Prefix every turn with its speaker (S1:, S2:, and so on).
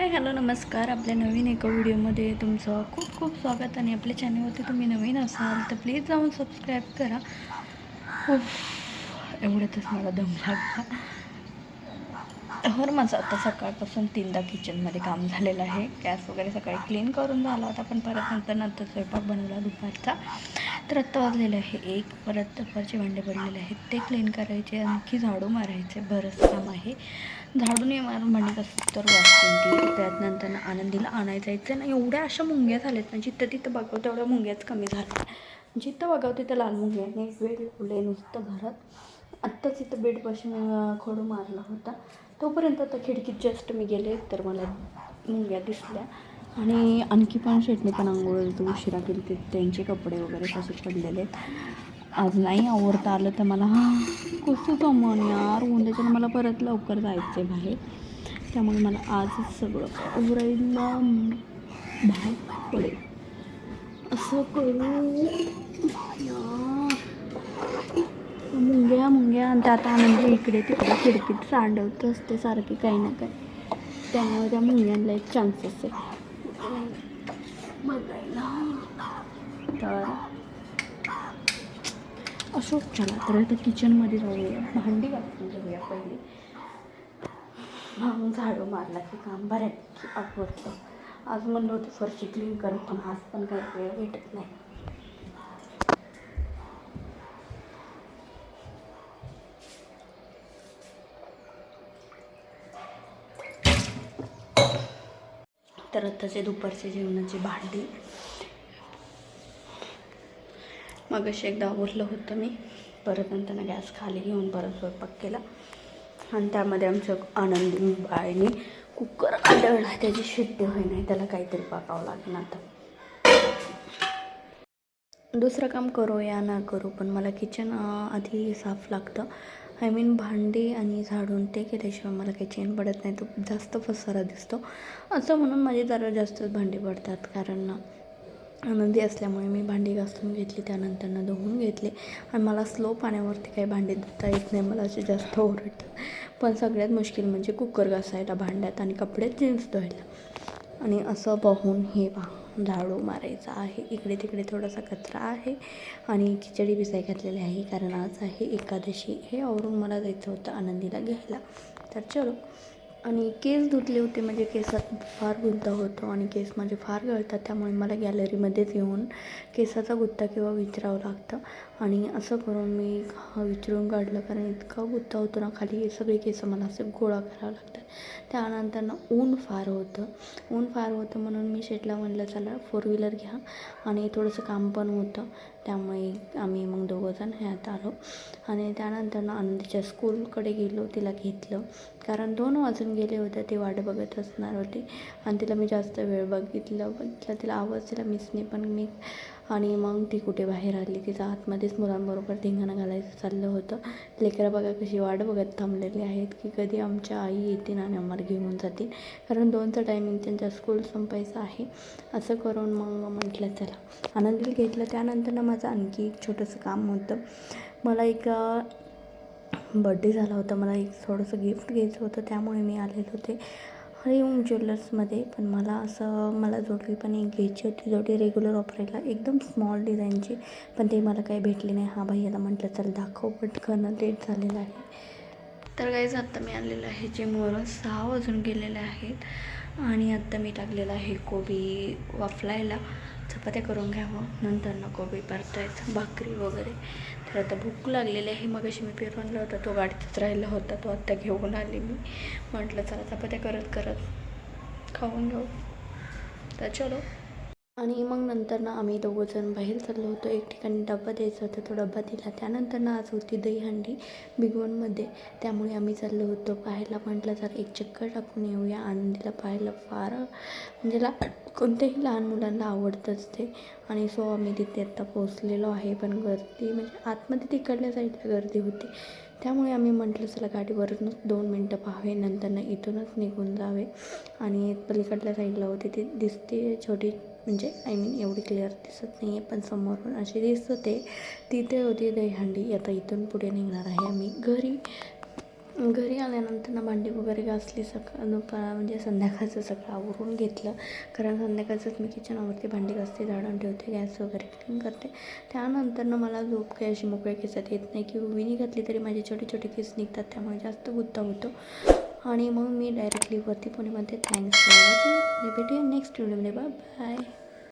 S1: Hi hello नमस्कार. आपल्या नवीन एका व्हिडिओमध्ये तुमचं खूप खूप स्वागत आणि आपल्या चॅनलवरती तुम्ही नवीन असाल तर प्लीज जाऊन सबस्क्राईब करा. खूप एवढ्यातच मला दम लागला. तर माझं आता सकाळपासून तीनदा किचनमध्ये काम झालेलं आहे. गॅस वगैरे सकाळी क्लीन करून झाला होता पण परत नंतर नंतर स्वयंपाक बनवला दुपारचा. तर आत्ता वाजलेलं आहे. एक परत दुपारचे भांडे पडलेले आहेत. ते क्लीन करायचे आणखी झाडू मारायचे. बरंच काम आहे. झाडू नाही मारून भांडी कसं तर वाचतील त्यात नंतर आनंदीला आणायचं जायचं ना एवढ्या अशा मुंग्या झाल्यात ना जिथं तिथं बघावं तेवढ्या मुंग्याच कमी झाल्या जिथं बघावं तिथं लाल मुंग्या एक वेळ लावले नुसतं घरात. आत्ताच इथं बेडपाशी खोडू मारला होता. तोपर्यंत आता खिडकीत जस्ट मी गेले तर मला मुंग्या दिसल्या. आणि आणखी पण शेटणी पण आंघोळ तो उशिरा केली ते त्यांचे कपडे वगैरे तसेच पडलेले. आहेत आज नाही आवडता आलं तर मला कसं जमन यार? उद्याच्यानं मला परत लवकर जायचं आहे बाहेर. त्यामुळे मला आजच सगळं आवरायला भाग पडेल. असं करू. मुंग्या मुंग्या. आणि आता म्हणजे इकडे तिकडे खिडकीत सांडवत असते सारखी काही ना काही. त्यामुळे त्या मुंग्यांना एक चान्सेस आहे तर असो चला तर आता किचनमध्ये जाऊया. भांडी घासून घेऊया पहिले. मग झाडू मारला की काम बऱ्यापैकी आठवतं आज म्हणलं होतं फरशी क्लीन कर पण आज पण काही वेळ भेटत नाही. तर दुपारचे जेवणाची भांडी. मग अशी एकदा आवरलं होतं मी. परत नंतर गॅस खाली घेऊन परत स्वयंपाक केला. आणि त्यामध्ये आमच्या आनंदी बाळीने कुकर आढळला त्याची शिट्टी होई नाही त्याला काहीतरी पाकावं लागेल आता. दुसरं काम करू या ना करू पण मला किचन आधी साफ लागतं. आय मीन भांडी आणि झाडून ते केल्याशिवाय मला काही चेन पडत नाही तो जास्त पसारा दिसतो. असं म्हणून माझी जरा जास्तच भांडी पडतात कारण आनंदी असल्यामुळे मी भांडी घासून घेतली त्यानंतर धुवून घेतले. आणि मला स्लो पाण्यावरती काही भांडी धुता येत नाही मला असे जास्त ओरडतात. पण सगळ्यात मुश्किल म्हणजे कुकर घासायला भांड्यात आणि कपडे जीन्स धुवायला. आणि असं पाहून हे पहा. झाडू मारायचा आहे. इकडे तिकडे थोडासा कचरा आहे आणि खिचडी भिसाई घातलेली आहे. कारण आज आहे एकादशी. हे आवरून मला जायचं होतं आनंदीला घ्यायला. तर चलो. आणि केस धुतले होते. म्हणजे केसात फार गुंता होतो आणि केस माझे फार गळतात. त्यामुळे मला गॅलरीमध्येच येऊन केसाचा गुत्ता किंवा विचारावं लागतं. आणि असं करून मी हा विचारून काढलं कारण इतका गुत्ता होतो ना खाली सगळे केस मला असे गोळा करावं लागतात. त्यानंतर ना ऊन फार होतं. ऊन फार होतं म्हणून मी शेटला म्हणलं चला फोर व्हीलर घ्या. आणि थोडंसं काम पण होतं. त्यामुळे आम्ही मग दोघंजण ह्यात आलो. आणि त्यानंतर ना आनंदीच्या स्कूलकडे गेलो तिला घेतलं. कारण दोन वाजून गेले होते ती वाट बघत असणार होती. आणि तिला मी जास्त वेळ बघितलं. बघितलं तिला आवाज दिला मिसने पण मी आणि मग ती कुठे बाहेर आली तिचा आतमध्येच मुलांबरोबर धिंगाणं घालायचं चाललं होतं. लेकरं बघा कशी वाट बघत थांबलेली आहेत की कधी आमच्या आई येतील आणि आम्हाला घेऊन जातील. कारण दोनचा टायमिंग त्यांच्या स्कूल संपायचं आहे. असं करून मग म्हटलं चला. आनंदी घेतलं. त्यानंतर ना माझं आणखी एक छोटंसं काम होतं. मला एक बड्डे झाला होता. मला एक थोडंसं गिफ्ट घ्यायचं होतं. त्यामुळे मी आलेले होते. हरिओम ज्वेलर्समध्ये पण मला असं मला जोडली पण एक घ्यायची होती जोडी रेग्युलर वापरायला एकदम स्मॉल डिझाईनची पण ते मला काही भेटली नाही. हा भाई याला म्हटलं चल दाखव पटकन लेट झालेलं आहे. तर काहीच आत्ता मी आणलेलं आहे जिमवरून सहा वाजून गेलेले आहेत. आणि आत्ता मी टाकलेलं आहे कोबी वाफलायला. चपात्या करून घ्यावं नंतर ना कोबी परतायचं भाकरी वगैरे. तर आता भूक लागलेली आहे. मग अशी मी पेरवणला होता. तो गाडीतच राहिला होता. तो आत्ता घेऊन आले मी. म्हटलं चला चपात्या करत करत खाऊन घेऊ. तर चलो. आणि मग नंतर ना आम्ही दोघंजण बाहेर चाललो होतो. एक ठिकाणी डबा द्यायचा होता तो डबा दिला. त्यानंतर ना आज होती दहीहंडी बिगवणमध्ये त्यामुळे आम्ही चाललो होतो पाहायला. म्हटलं जर एक चक्कर टाकून येऊया. आनंदीला पाहायला फार म्हणजे ला कोणत्याही लहान मुलांना आवडतंच ते आणि सो आम्ही तिथे आत्ता पोचलेलो आहे. पण गर्दी म्हणजे आतमध्ये तिकडल्या साईडला गर्दी होती. त्यामुळे आम्ही म्हटलं चला गाडीवरूनच दोन मिनटं पाहावे. नंतर ना इथूनच निघून जावे. आणि पलीकडल्या साईडला होते. ती दिसते छोटी म्हणजे आय मीन एवढी क्लिअर दिसत नाही आहे पण समोरून अशी दिसत. आहे तिथे होती दहीहंडी. आता इथून पुढे निघणार आहे आम्ही. घरी घरी आल्यानंतर ना भांडी वगैरे घासली सकाळ दुपार म्हणजे संध्याकाळचं सगळं आवरून घेतलं. कारण संध्याकाळचंच मी किचनावरती भांडी घासते झाडून ठेवते गॅस वगैरे क्लीन करते. त्यानंतर ना मला झोप काही अशी मोकळ्या केसात येत नाही. की उभी घातली तरी माझे छोटे छोटे केस निघतात. त्यामुळे जास्त गुत्ता होतो. आणि मग मी डायरेक्टली वरती पुणे म्हणते थँक्स फॉर वॉचिंग भेटूया नेक्स्ट व्हिडिओमध्ये बाय बाय